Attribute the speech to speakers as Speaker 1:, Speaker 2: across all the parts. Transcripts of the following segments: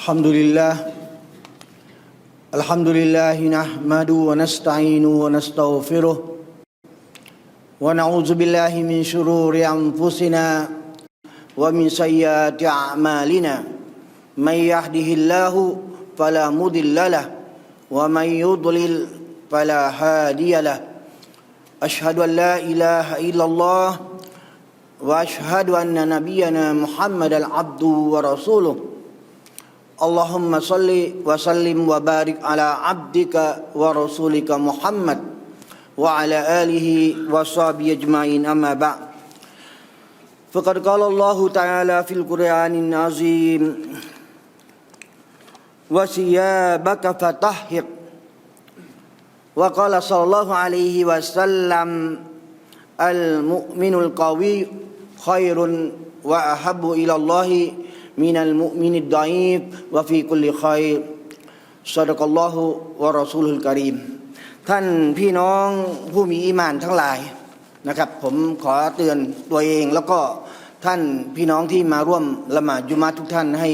Speaker 1: الحمد لله الحمد لله نحمده ونستعينه ونستغفره ونعوذ بالله من شرور أنفسنا ومن سيئات أعمالنا. من يهده الله فلا مضل له ومن يضلل فلا هادي له. أشهد أن لا إله إلا الله وأشهد أن نبينا محمد عبده ورسوله. اللهم صل وسلم وبارك على عبدك ورسولك محمد وعلى آله وصحبه أجمعين أما بعد. فقد قال الله تعالى في القرآن العظيم وثيابك فطهر. وقال صلى الله عليه وسلم المؤمن القوي خير وأحب إلى الله من المؤمن الضعيف وفي كل خير صدق الله ورسوله الكريم ท่านพี่น้องผู้มีอีหมานทั้งหลายนะครับ ผมขอเตือนตัวเอง แล้วก็ท่านพี่น้องที่มาร่วมละหมาดยุมาทุกท่านให้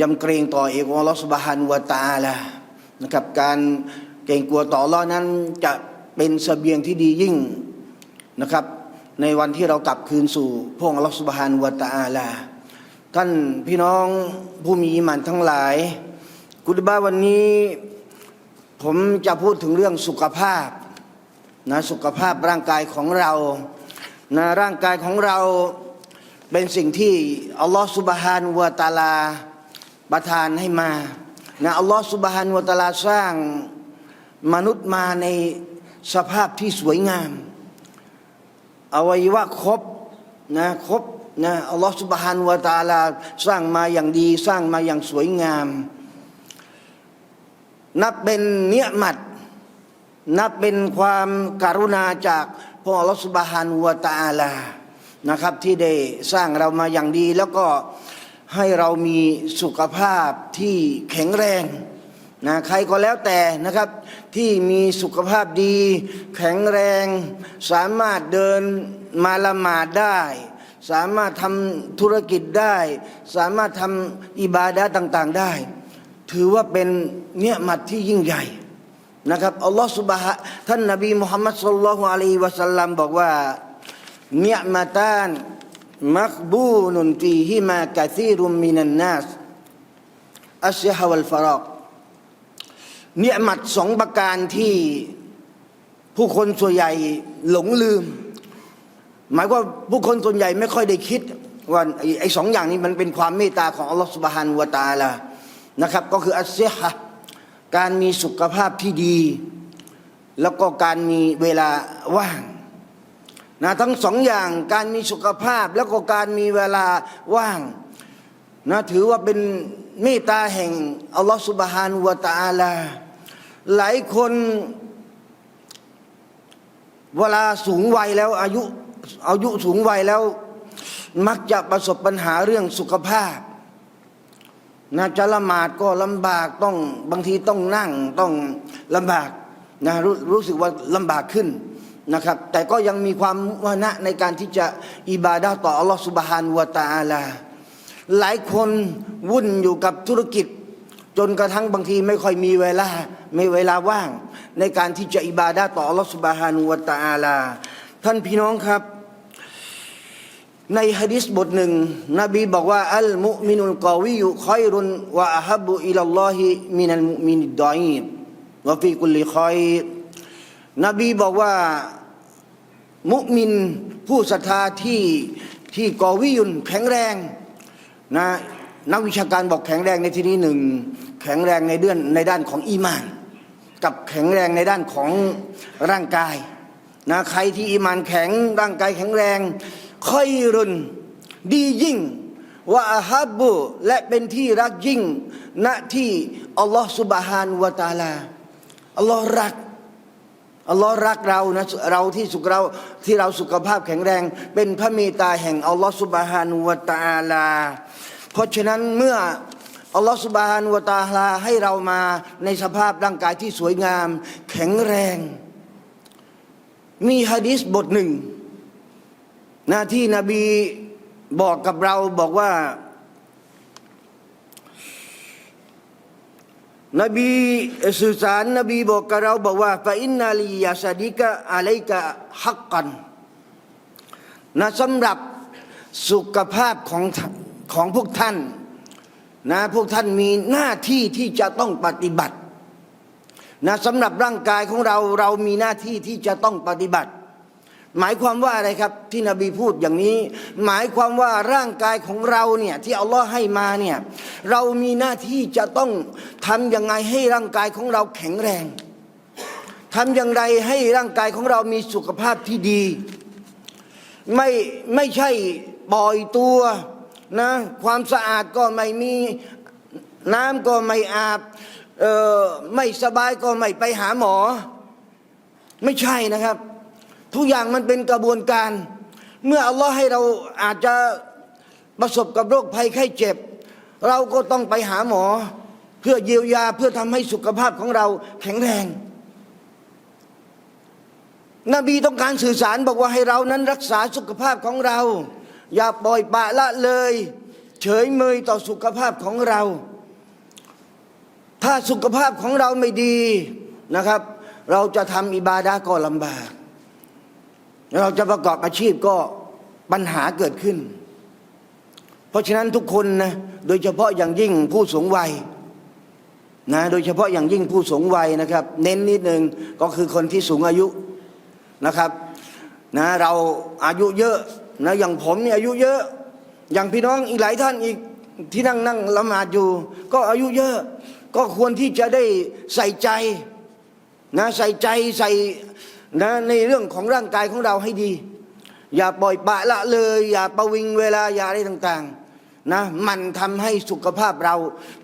Speaker 1: ยำเกรงต่อเอกอัลลอฮฺสุบฮานุวะตะอาลานะครับ การเกรงกลัวต่ออัลลอฮ์นั้นจะเป็นเสบียงที่ดียิ่งนะครับ ในวันที่เรากลับคืนสู่พระองค์อัลลอฮฺสุบฮานุวะตะอาลา ท่านพี่น้องผู้มีอิหมานทั้งหลาย กุตบาวันนี้ ผมจะพูดถึงเรื่องสุขภาพนะสุขภาพร่างกายของเรานะร่างกายของเราเป็นสิ่งที่อัลลอฮฺสุบฮานวะตาลาประทานให้มานะอัลลอฮฺสุบฮานวะตาลาสร้างมนุษย์มาในสภาพที่สวยงาม อวัยวะครบนะครบ นะอัลลอฮฺสุบฮานวะตาลาสร้างมาอย่างดี สร้างมาอย่างสวยงาม นับเป็นเนียมัด นับเป็นความการุณาจากพระอัลลอฮฺสุบฮานวะตาลานะครับ ที่ได้สร้างเรามาอย่างดี แล้วก็ให้เรามีสุขภาพที่แข็งแรงนะใครก็แล้วแต่นะครับ ที่มีสุขภาพดี แข็งแรง สามารถเดินมาละหมาดได้ สามารถทำธุรกิจได้ สามารถทำอิบาดะห์ต่าง ๆได้ ถือว่าเป็นเนียมัดที่ยิ่งใหญ่นะครับอัลลอฮฺสุบฮะท่านนบีมุฮัมมัดสุลลัลลอฮุอะลัยฮิวะสัลลัมบอกว่าเนียมัตานมักบูนุนฟีฮิมากะซีรุมมินันนัสอัชฮะวัลฟารอกเนี่ยมัดสองประการที่ผู้คนส่วนใหญ่หลงลืม หมายว่าผู้คนส่วนใหญ่ไม่ค่อยได้คิดว่าไอ้สองอย่างนี้มันเป็นความเมตตาของอัลลอฮฺสุบฮานุวะตาลานะครับ ก็คืออัสเซฮะการมีสุขภาพที่ดี แล้วก็การมีเวลาว่างนะทั้งสองอย่างการมีสุขภาพแล้วก็การมีเวลาว่างนะถือว่าเป็นเมตตาแห่งอัลลอฮฺสุบฮานุวะตาลาหลายคนเวลาสูงวัยแล้วอายุ อายุสูงวัยแล้ว มักจะประสบปัญหาเรื่องสุขภาพนะจะละหมาดก็ลำบากต้องบางทีต้องนั่งต้องลำบากนะรู้รู้สึกว่าลำบากขึ้นนะครับ แต่ก็ยังมีความวานะในการที่จะอิบาดาต่ออัลลอฮฺสุบฮานวะตาอาลา หลายคนวุ่นอยู่กับธุรกิจ จนกระทั่งบางทีไม่ค่อยมีเวลาไม่เวลาว่าง ในการที่จะอิบาดาต่ออัลลอฮฺสุบฮานุวะตาอาลา ท่านพี่น้องครับ ในฮะดิษบทหนึ่ง นบีบอกว่า อัลมุมินุลกอวิยุคอยรุนวะอฮับุอิลลอฮิมินัลมุมินิดดออีบวะฟีกุลิคอยนบีบอกว่า มุมินผู้ศรัทธาที่ที่กอวิยุนแข็งแรงนะนักวิชาการบอกแข็งแรงในที่นี้หนึ่งแข็งแรงในเดือนในด้านของอีมาน กับแข็งแรงในด้านของร่างกายนะใครที่อีมานแข็งร่างกายแข็งแรง คอยรุน ดียิ่งว่าอาฮับบุและเป็นที่รักยิ่งณที่อัลลอฮฺสุบฮานวะตาลาอัลลอฮ์รักอัลลอฮ์รักเรานะเราที่สุขเราที่เราสุขภาพแข็งแรง เป็นพระเมตตาแห่งอัลลอฮ์สุบฮานวะตาลา เพราะฉะนั้นเมื่ออัลลอฮ์สุบฮานวะตาลาให้เรามาในสภาพร่างกายที่สวยงาม แข็งแรง มีฮะดิษบทหนึ่ง หนะที่นบีบอกกับเราบอกว่า นบีสื่อสารนบีบอกกับเราบอกว่าฟาอินนาลียาซาดิกะอะไลกะฮักกันนะสำหรับสุขภาพของของพวกท่าน นะพวกท่านมีหน้าที่ที่จะต้องปฏิบัตินะสำหรับร่างกายของเราเรามีหน้าที่ที่จะต้องปฏิบัติ หมายความว่าอะไรครับที่นบีพูดอย่างนี้ หมายความว่าร่างกายของเราเนี่ยที่อัลลอฮ์ให้มาเนี่ยเรามีหน้าที่จะต้องทำยังไงให้ร่างกายของเราแข็งแรงทำอย่างไรให้ร่างกายของเรามีสุขภาพที่ดี ไม่ไม่ใช่ปล่อยตัวนะความสะอาดก็ไม่มีน้ำก็ไม่อาบเออไม่สบายก็ไม่ไปหาหมอ ไม่ใช่นะครับ ทุกอย่างมันเป็นกระบวนการ เมื่ออัลลอฮ์ให้เราอาจจะประสบกับโรคภัยไข้เจ็บ เราก็ต้องไปหาหมอ เพื่อเยียวยาเพื่อทำให้สุขภาพของเราแข็งแรง นบีต้องการสื่อสารบอกว่าให้เรานั้นรักษาสุขภาพของเรา อย่าปล่อยปละละเลย เฉยเมยต่อสุขภาพของเรา ถ้าสุขภาพของเราไม่ดีนะครับ เราจะทำอิบาดาก็ลำบาก เราจะประกอบอาชีพก็ปัญหาเกิดขึ้น เพราะฉะนั้นทุกคนนะโดยเฉพาะอย่างยิ่งผู้สูงวัยนะโดยเฉพาะอย่างยิ่งผู้สูงวัยนะครับ เน้นนิดนึงก็คือคนที่สูงอายุนะครับนะเราอายุเยอะนะอย่างผมเนี่ยอายุเยอะ อย่างพี่น้องอีกหลายท่านอีกที่นั่งนั่งละหมาดอยู่ ก็อายุเยอะ ก็ควรที่จะได้ใส่ใจนะใส่ใจใส่ นะในเรื่องของร่างกายของเราให้ดี อย่าปล่อยปละละเลย อย่าประวิงเวลาอย่าอะไรต่างๆนะมันทำให้สุขภาพเรา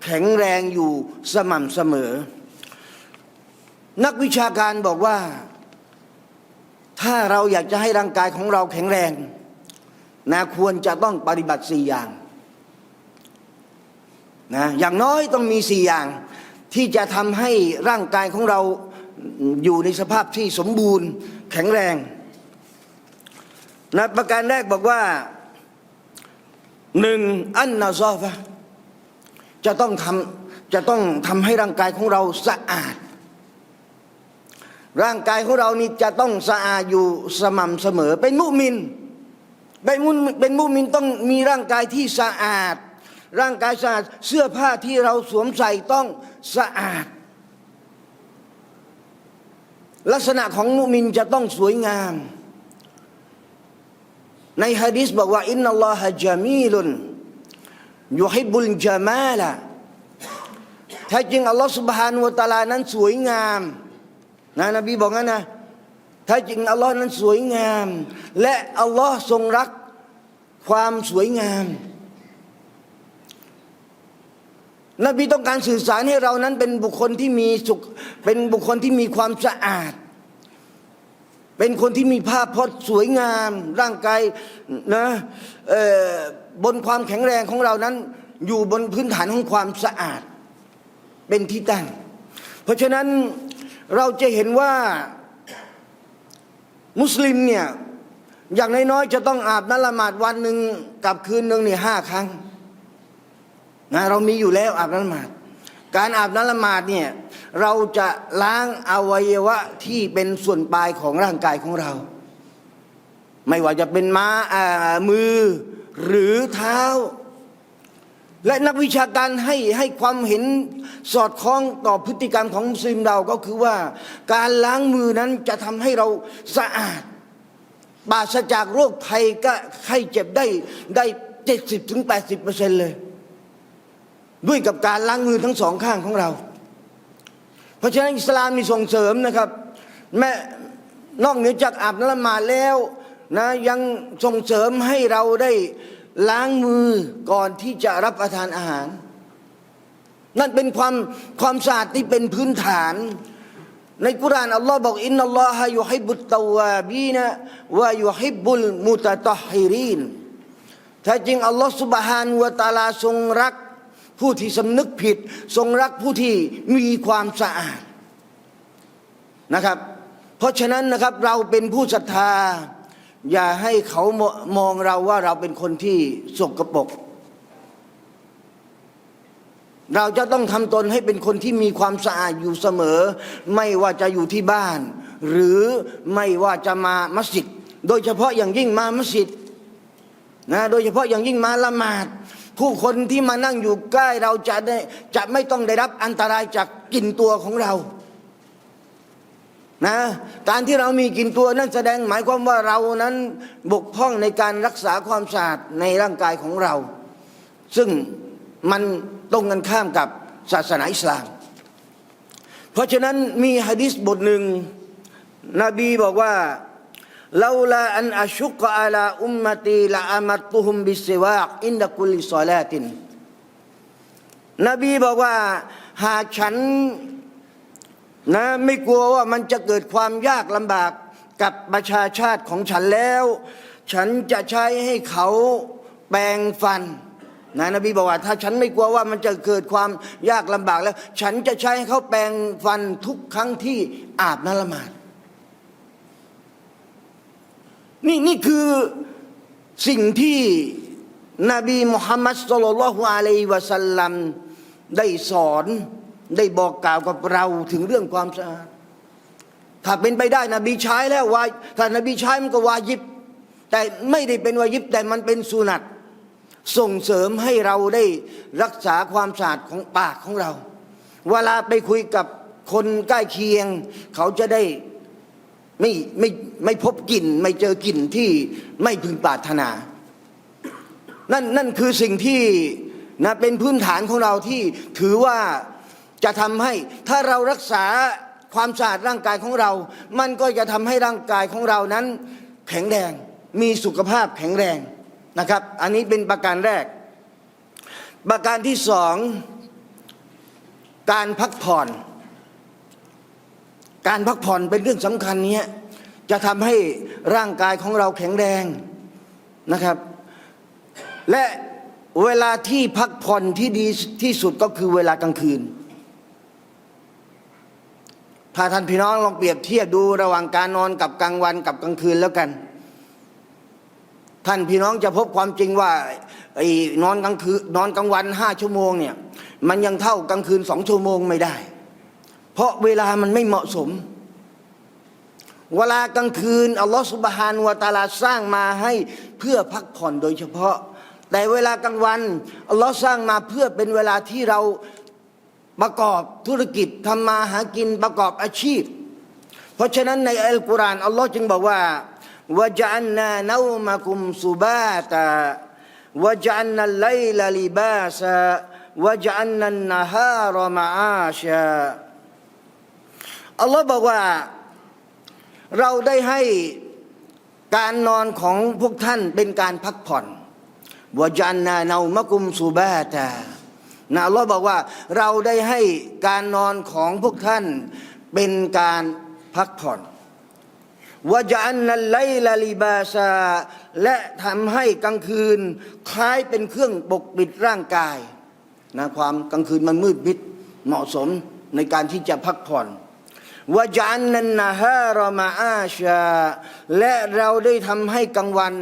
Speaker 1: แข็งแรงอยู่สม่ำเสมอ นักวิชาการบอกว่า ถ้าเราอยากจะให้ร่างกายของเราแข็งแรงนะควรจะต้องปฏิบัติสี่อย่างนะอย่างน้อยต้องมีสี่อย่างที่จะทำให้ร่างกายของเรา อยู่ในสภาพที่สมบูรณ์แข็งแรงนะประการแรกบอกว่าหนึ่งอันนาซอฟะจะต้องทำจะต้องทำให้ร่างกายของเราสะอาด ร่างกายของเรานี่จะต้องสะอาดอยู่สม่ำเสมอ เป็นมุมินเป็นมุเป็นมุมินต้องมีร่างกายที่สะอาด ร่างกายสะอาดเสื้อผ้าที่เราสวมใส่ต้องสะอาด ลักษณะของมุมินจะต้องสวยงาม ในฮะดิษบอกว่าอินนัลลอฮะจามีลุนยุฮิบุลจามาละแท้จริงอัลลอฮฺสุบฮานุวะตะอาลานั้นสวยงามนะนบีบอกงั้นนะแท้จริงอัลลอฮ์นั้นสวยงาม และอัลลอฮ์ทรงรักความสวยงาม นบีต้องการสื่อสารให้เรานั้นเป็นบุคคลที่มีสุข เป็นบุคคลที่มีความสะอาด เป็นคนที่มีภาพพจน์สวยงาม ร่างกายนะบนความแข็งแรงของเรานั้น อยู่บนพื้นฐานของความสะอาด เป็นที่ตั้ง เพราะฉะนั้นเราจะเห็นว่ามุสลิมเนี่ยอย่างน้อยๆจะต้องอาบน้ำละหมาดวันหนึ่งกับคืนหนึ่งเนี่ยห้าครั้ง นะเรามีอยู่แล้วอาบน้ำละหมาด การอาบน้ำละหมาดเนี่ยเราจะล้างอวัยวะที่เป็นส่วนปลายของร่างกายของเรา ไม่ว่าจะเป็นม้ามือหรือเท้า และนักวิชาการให้ให้ความเห็นสอดคล้องต่อพฤติกรรมของมุสลิมเราก็คือว่า การล้างมือนั้นจะทำให้เราสะอาดปราศจากโรคภัยก็ไข้เจ็บได้ได้เจ็ดสิบถึงแปดสิบเปอร์เซ็นต์เลย ด้วยกับการล้างมือทั้งสองข้างของเรา เพราะฉะนั้นอิสลามมีส่งเสริมนะครับ แม้นอกเหนือจากอาบน้ำละหมาดแล้วนะยังส่งเสริมให้เราได้ล้างมือก่อนที่จะรับประทานอาหาร นั่นเป็นความความสะอาดที่เป็นพื้นฐาน ในกุรานอัลลอฮ์บอกอินนัลลอฮะยุฮิบุตตวาบีนะวะยุฮิบุลมุตตะฮิรินแท้จริงอัลลอฮ์สุบฮานวะตาลาทรงรัก ผู้ที่สำนึกผิด ทรงรักผู้ที่มีความสะอาดนะครับ เพราะฉะนั้นนะครับเราเป็นผู้ศรัทธา อย่าให้เขามองเราว่าเราเป็นคนที่สกรปรกเราจะต้องทำตนให้เป็นคนที่มีความสะอาดอยู่เสมอ ไม่ว่าจะอยู่ที่บ้าน หรือไม่ว่าจะมามัสยิดโดยเฉพาะอย่างยิ่งมามัสยิดนะโดยเฉพาะอย่างยิ่งมาละหมาด ผู้คนที่มานั่งอยู่ใกล้เราจะได้จะไม่ต้องได้รับอันตรายจากกลิ่นตัวของเรานะการที่เรามีกลินตัวนั่นแสดงหมายความว่าเรานั้นบกพร่องในการรักษาความสะอาดในร่างกายของเรา ซึ่งมันตรงกันข้ามกับศาสนาอิสลาม เพราะฉะนั้นมีฮะดิษบทหนึ่งนบีบอกว่า ลาลาอันอชุกอาลาอุมมตีละอามัตุฮุมบิสวากอินดะกุลิซอลาติน นบีบอกว่า หากฉันนะไม่กลัวว่ามันจะเกิดความยากลำบากกับประชาชาติของฉันแล้ว ฉันจะใช้ให้เขาแปลงฟันนะนบีบอกว่าถ้าฉันไม่กลัวว่ามันจะเกิดความยากลำบากแล้ว ฉันจะใช้ให้เขาแปลงฟันทุกครั้งที่อาบน้ำละหมาด นี่นี่คือสิ่งที่นบีมุฮัมมัดสุลลัลฮุอะลัยวะสัลลัมได้สอนได้บอกกล่าวกับเราถึงเรื่องความสะอาดถ้าเป็นไปได้นบีใช้แล้ววาถ้านบีใช้มันก็วายิบ แต่ไม่ได้เป็นวายิบแต่มันเป็นสุนัตส่งเสริมให้เราได้รักษาความสะอาดของปากของเรา เวลาไปคุยกับคนใกล้เคียง เขาจะได้ ไม่ไม่ไม่พบกลิ่น ไม่เจอกลิ่นที่ไม่พึงปรารถนา นั่นนั่นคือสิ่งที่นะเป็นพื้นฐานของเราที่ถือว่าจะทำให้ถ้าเรารักษาความสะอาดร่างกายของเรา มันก็จะทำให้ร่างกายของเรานั้น แข็งแรง มีสุขภาพแข็งแรงนะครับ อันนี้เป็นประการแรก ประการที่สองการพักผ่อน การพักผ่อนเป็นเรื่องสำคัญเนี้ยจะทำให้ร่างกายของเราแข็งแรงนะครับ และเวลาที่พักผ่อนที่ดีที่สุดก็คือเวลากลางคืน ถ้าท่านพี่น้องลองเปรียบเทียบดูระหว่างการนอนกับกลางวันกับกลางคืนแล้วกัน ท่านพี่น้องจะพบความจริงว่าไอ้นอนกลางคืนนอนกลางวันห้าชั่วโมงเนี่ยมันยังเท่ากลางคืนสองชั่วโมงไม่ได้ เพราะเวลามันไม่เหมาะสม เวลากลางคืนอัลลอฮฺสุบฮานวะตาลาสร้างมาให้เพื่อพักผ่อนโดยเฉพาะ แต่เวลากลางวันอัลลอฮ์สร้างมาเพื่อเป็นเวลาที่เราประกอบธุรกิจทำมาหากินประกอบอาชีพ เพราะฉะนั้นในอัลกุรอานอัลลอฮ์จึงบอกว่าวะจันนาเนามากุมสุบาตาวะจันนัลไลลาลิบาสวะจันนันนฮารมาอาชา อัลลอฮ์บอกว่าเราได้ให้การนอนของพวกท่านเป็นการพักผ่อนวจันนาเนามะกุมสุบาตานะอัลลอฮ์บอกว่า เราได้ให้การนอนของพวกท่านเป็นการพักผ่อนวจันนัลไลลาลิบาซาและทำให้กลางคืน คล้ายเป็นเครื่องปกปิดร่างกายนะความกลางคืนมันมืดมิดเหมาะสมในการที่จะพักผ่อน วจันนันนาฮารมาอาชา และเราได้ทำให้กลางวัน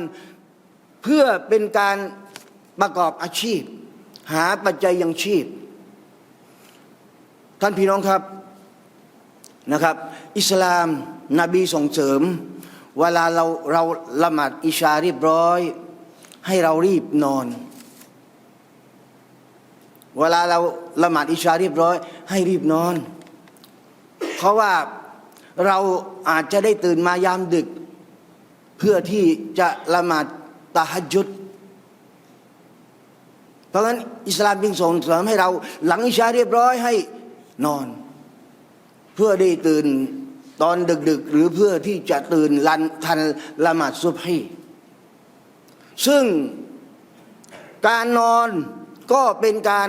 Speaker 1: เพื่อเป็นการประกอบอาชีพ หาปัจจัยยังชีพ ท่านพี่น้องครับนะครับ อิสลามนบีส่งเสริม เวลาเราเราละหมาดอิชาเรียบร้อย ให้เรารีบนอน เวลาเราละหมาดอิชาเรียบร้อย ให้รีบนอน ราะว่าเราอาจจะได้ตื่นมายามดึก เพื่อที่จะละหมาดตะฮัจุด เพราะฉะนั้นอิสลามจึงส่งเสริมให้เราหลังอิชาเรียบร้อยให้นอน เพื่อได้ตื่นตอนดึกๆ หรือเพื่อที่จะตื่นลันทันละหมาดซุบฮีซึ่งการนอนก็เป็นการ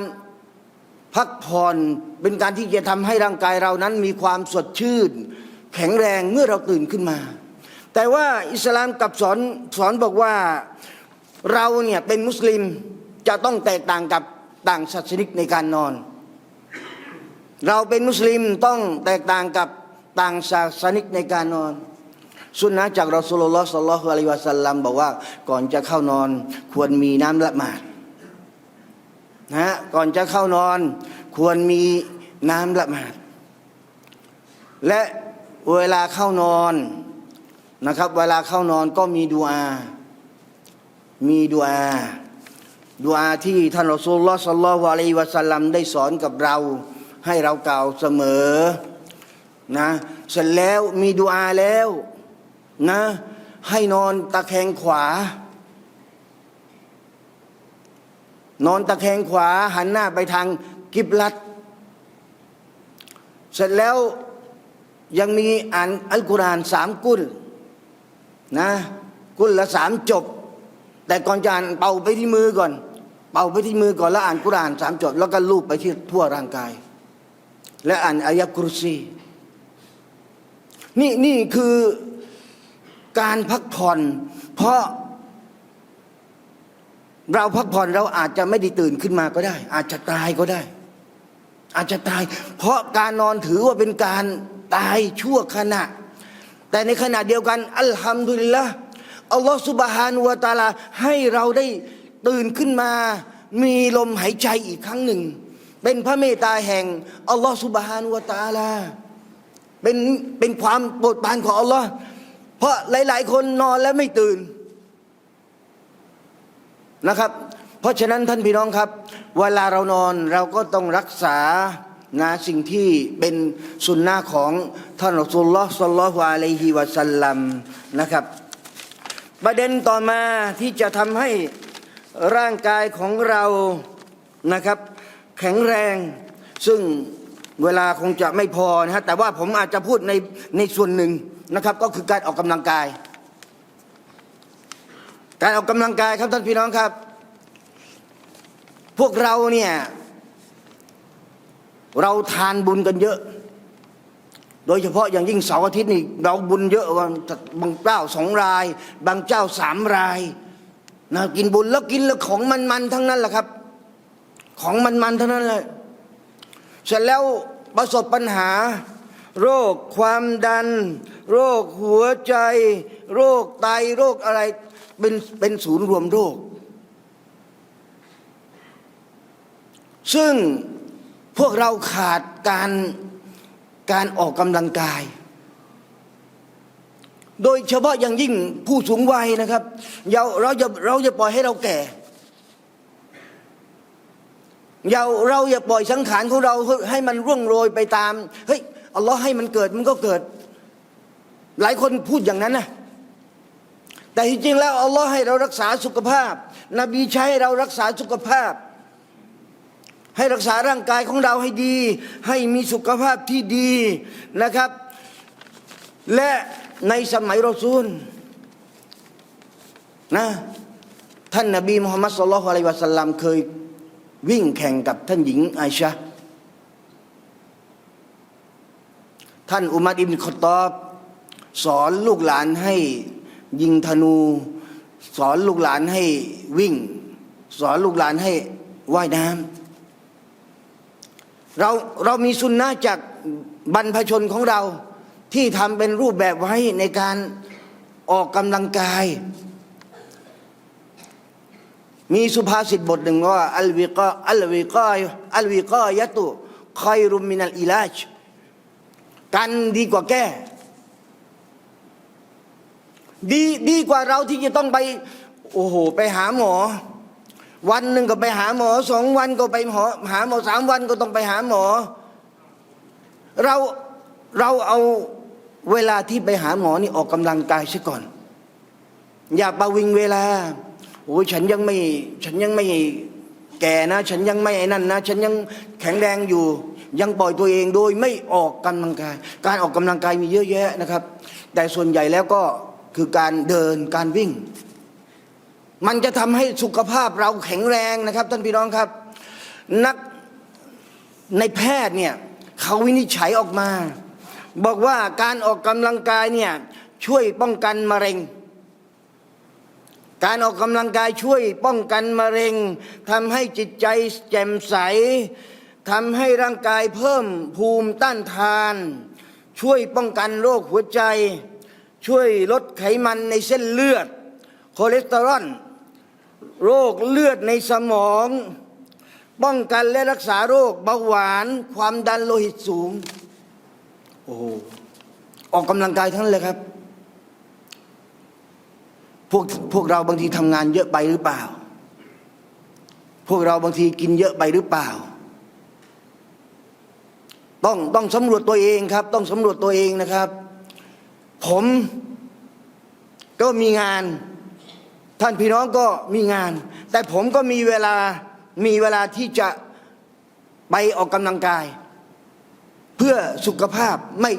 Speaker 1: พักผ่อนเป็นการที่จะทำให้ร่างกายเรานั้นมีความสดชื่น แข็งแรงเมื่อเราตื่นขึ้นมา แต่ว่าอิสลามกับสอนสอนบอกว่าเราเนี่ยเป็นมุสลิมจะต้องแตกต่างกับต่างศาสนิกในการนอน เราเป็นมุสลิมต้องแตกต่างกับต่างศาสนิกในการนอน สุนนะจากรอสุลลอฮ์สัลลัลอฮุอะลัยวะสัลลัมบอกว่าก่อนจะเข้านอนควรมีน้ำละหมาดนะก่อนจะเข้านอน ควรมีน้ำละหมาด และเวลาเข้านอนนะครับ เวลาเข้านอนก็มีดูอา มีดูอาดูอาที่ท่านรอซูลลอฮ์สัลลัลลอฮุอะลัยวะสัลลัมได้สอนกับเรา ให้เรากล่าวเสมอนะเสร็จแล้วมีดูอาแล้วนะให้นอนตะแคงขวา นอนตะแคงขวาหันหน้าไปทาง กิบลัด เสร็จแล้วยังมีอ่านอัลกุรอานสามกุลนะกุลละสามจบ แต่ก่อนจะอ่านเป่าไปที่มือก่อน เป่าไปที่มือก่อนแล้วอ่านกุรอานสามจบ แล้วก็ลูบไปที่ทั่วร่างกาย และอ่านอายะกรุซีนี่นี่คือการพักผ่อน เพราะเราพักผ่อนเราอาจจะไม่ได้ตื่นขึ้นมาก็ได้ อาจจะตายก็ได้ อาจจะตาย เพราะการนอนถือว่าเป็นการตายชั่วขณะ แต่ในขณะเดียวกัน อัลฮัมดุลิลละอัลลอฮฺสุบฮานุวะตาลาให้เราได้ตื่นขึ้นมา มีลมหายใจอีกครั้งหนึ่ง เป็นพระเมตตาแห่งอัลลอฮฺสุบฮานุวะตาลาเป็นเป็นความโปรดปรานของอัลลอฮ์เพราะหลาย ๆ คนนอนแล้วไม่ตื่นนะครับ ราะฉะนั้นท่านพี่น้องครับ เวลาเรานอนเราก็ต้องรักษานะสิ่งที่เป็นสุนนะของท่านอัสุลลอฮ์สัลลัลลอฮุอะลัยฮิวะสัลลัมนะครับ ประเด็นต่อมาที่จะทำให้ร่างกายของเรานะครับ แข็งแรง ซึ่งเวลาคงจะไม่พอนะฮะแต่ว่าผมอาจจะพูดในในส่วนหนึ่งนะครับ ก็คือการออกกำลังกาย การออกกำลังกายครับท่านพี่น้องครับ พวกเราเนี่ย เราทานบุญกันเยอะ โดยเฉพาะอย่างยิ่งเสาร์อาทิตย์นี่เราบุญเยอะวันบางเจ้าสองราย บางเจ้าสามรายนะกินบุญแล้วกินแล้วของมันๆทั้งนั้นแหละครับ ของมันๆทั้งนั้นเลยเสร็จแล้วประสบปัญหา โรคความดัน โรคหัวใจ โรคไตโรคอะไร เป็นเป็นศูนย์รวมโรค ซึ่งพวกเราขาดการการออกกำลังกาย โดยเฉพาะอย่างยิ่งผู้สูงวัยนะครับเราเราจะเราจะปล่อยให้เราแก่เราเราอย่าปล่อยสังขารของเราให้มันร่วงโรยไปตามเฮ้ยอัลลอฮ์ให้มันเกิดมันก็เกิด หลายคนพูดอย่างนั้นนะแต่จริงๆแล้วอัลลอฮ์ให้เรารักษาสุขภาพ นบีใช้เรารักษาสุขภาพ ให้รักษาร่างกายของเราให้ดี ให้มีสุขภาพที่ดีนะครับ และในสมัยรอซูลนะท่านนบีมุฮัมมัดสุลลัลอะลัยวะสัลลัมเคยวิ่งแข่งกับท่านหญิงไอชาท่านอุมัดอิบนขอตอบ สอนลูกหลานให้ยิงธนู สอนลูกหลานให้วิ่ง สอนลูกหลานให้ว่ายน้ำ เราเรามีสุนนะจากบรรพชนของเราที่ทำเป็นรูปแบบไว้ในการออกกำลังกาย มีสุภาษิตบทหนึ่งว่าอัลวิกาอัลวิกาอัลวิกายะตุคอยรุมมินัลอิลาจกันดีกว่าแก้ ดีดีกว่าเราที่จะต้องไป โอ้โห ไปหาหมอ วันหนึ่งก็ไปหาหมอสองวันก็ไปหาหาหมอสามวันก็ต้องไปหาหมอ เราเราเอาเวลาที่ไปหาหมอนี่ออกกำลังกายซะก่อน อย่าประวิงเวลาโอ้ยฉันยังไม่ฉันยังไม่แก่นะ ฉันยังไม่ไอ้นั่นนะ ฉันยังแข็งแรงอยู่ ยังปล่อยตัวเองโดยไม่ออกกำลังกาย การออกกำลังกายมีเยอะแยะนะครับ แต่ส่วนใหญ่แล้วก็คือการเดินการวิ่ง มันจะทำให้สุขภาพเราแข็งแรงนะครับ ท่านพี่น้องครับ นักในแพทย์เนี่ยเขาวินิจฉัยออกมา บอกว่าการออกกำลังกายเนี่ยช่วยป้องกันมะเร็ง การออกกำลังกายช่วยป้องกันมะเร็งทำให้จิตใจแจ่มใสทำให้ร่างกายเพิ่มภูมิต้านทาน ช่วยป้องกันโรคหัวใจ ช่วยลดไขมันในเส้นเลือด คอเลสเตอรอล โรคเลือดในสมอง ป้องกันและรักษาโรคเบาหวานความดันโลหิตสูง โอ้โหออกกำลังกายทั้งนั้นเลยครับ พวกพวกเราบางทีทำงานเยอะไปหรือเปล่า พวกเราบางทีกินเยอะไปหรือเปล่า ต้องต้องสำรวจตัวเองครับ ต้องสำรวจตัวเองนะครับ ผมก็มีงาน ท่านพี่น้องก็มีงาน แต่ผมก็มีเวลามีเวลาที่จะไปออกกำลังกาย เพื่อสุขภาพไม่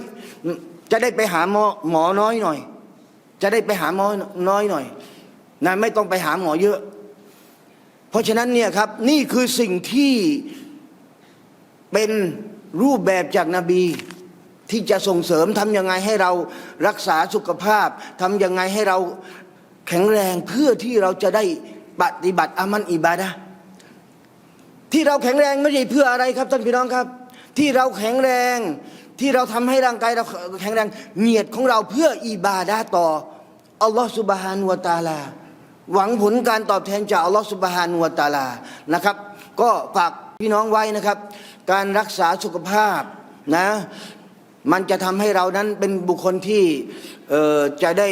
Speaker 1: จะได้ไปหาหมอหมอน้อยหน่อย จะได้ไปหาหมอน้อยหน่อยนะไม่ต้องไปหาหมอเยอะ เพราะฉะนั้นเนี่ยครับนี่คือสิ่งที่เป็นรูปแบบจากนบีที่จะส่งเสริมทำยังไงให้เรารักษาสุขภาพทำยังไงให้เรา แข็งแรงเพื่อที่เราจะได้ปฏิบัติอามันอิบาดะที่เราแข็งแรงไม่ใช่เพื่ออะไรครับท่านพี่น้องครับ ที่เราแข็งแรงที่เราทำให้ร่างกายเราแข็งแรงเนียดของเราเพื่ออิบาดะต่ออัลลอฮฺสุบฮานุวตาลา หวังผลการตอบแทนจากอัลลอฮฺสุบฮานุวตาลานะครับ ก็ฝากพี่น้องไว้นะครับ การรักษาสุขภาพนะมันจะทำให้เรานั้นเป็นบุคคลที่จะได้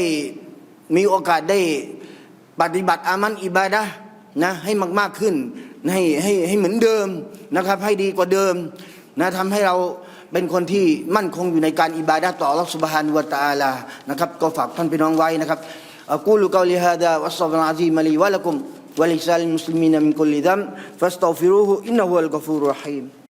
Speaker 1: มีโอกาสได้ปฏิบัติอามันอิบาดะนะให้มาก ๆขึ้นให้ให้ให้เหมือนเดิมนะครับ ให้ดีกว่าเดิมนะทำให้เราเป็นคนที่มั่นคงอยู่ในการอิบาดะต่ออัลลอฮฺสุบฮานุวตาลานะครับ ก็ฝากท่านพี่น้องไว้นะครับอักูลุกาลิฮะดาวัสซัลลัลอาซีมะลีวะลักุมวะลิซาลิมุสลิมีนมินกุลิดัมฟัสตัฟิรูฮุอินนะฮุวัลกะฟูรุรรหีม